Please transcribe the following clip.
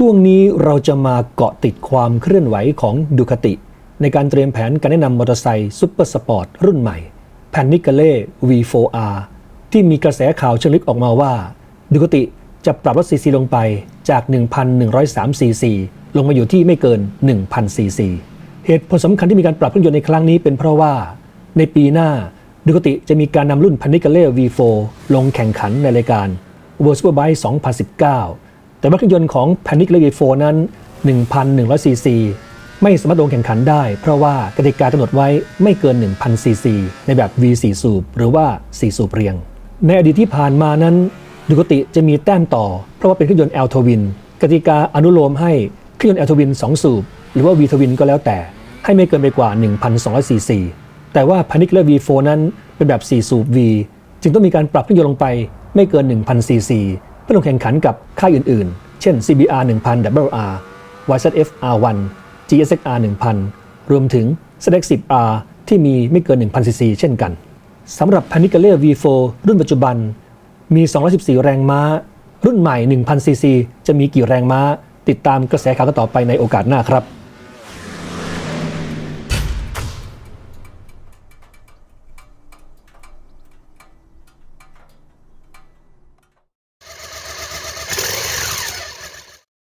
ช่วงนี้เราจะมาเกาะติดความเคลื่อนไหวของดูคติ ในการเตรียมแผนการแนะนำมอเตอร์ไซค์ซุปเปอร์สปอร์ตรุ่นใหม่แพนนิกเล่ V4R ที่มีกระแสข่าวเชิงลึกออกมาว่าดูคติจะปรับลดซีซีลงไปจาก 1,103ซีซีลงมาอยู่ที่ไม่เกิน 1,000ซีซีเหตุผลสำคัญที่มีการปรับเครื่องยนต์ในครั้งนี้เป็นเพราะว่า ในปีหน้าดูคติจะมีการนำรุ่นพันนิกเล่ V4 ลงแข่งขันในรายการ World Superbike 2019 แต่ว่าเครื่องยนต์ของ Panic l e v 4นั้น 1,100 ซีซี ไม่สามารถลงแข่งขันได้ เพราะว่ากติกากำหนดไว้ไม่เกิน 1,000 ซีซี ในแบบ V4 สูบ หรือว่า 4 สูบเรียง ในอดีตที่ผ่านมานั้นดูกติจะมีแต้มต่อ เพราะว่าเป็นเครื่องยนต์ L Twin กติกาอนุโลมให้เครื่องยนต์ L Twin 2สูบ หรือว่า V Twin ก็แล้วแต่ ให้ไม่เกินไปกว่า 1,200 ซีซี แต่ว่า Panic l e V4 นั้นเป็นแบบ 4 สูบ V จึงต้องมีการปรับเครื่องยนต์ลงไปไม่เกิน 1,000 ซีซี เพื่อลงแข่งขันกับค่ายอื่นๆ เช่น CBR 1000 WR YZF R1 GSXR 1000 รวมถึง ZX10R ที่มีไม่เกิน 1,000ซีซีเช่นกันสำหรับ p a n i c a l e V4 รุ่นปัจจุบัน มี 214 แรงม้า รุ่นใหม่ 1,000ซีซีจะมีกี่แรงม้า ติดตามกระแสข่าวกันต่อไปในโอกาสหน้าครับ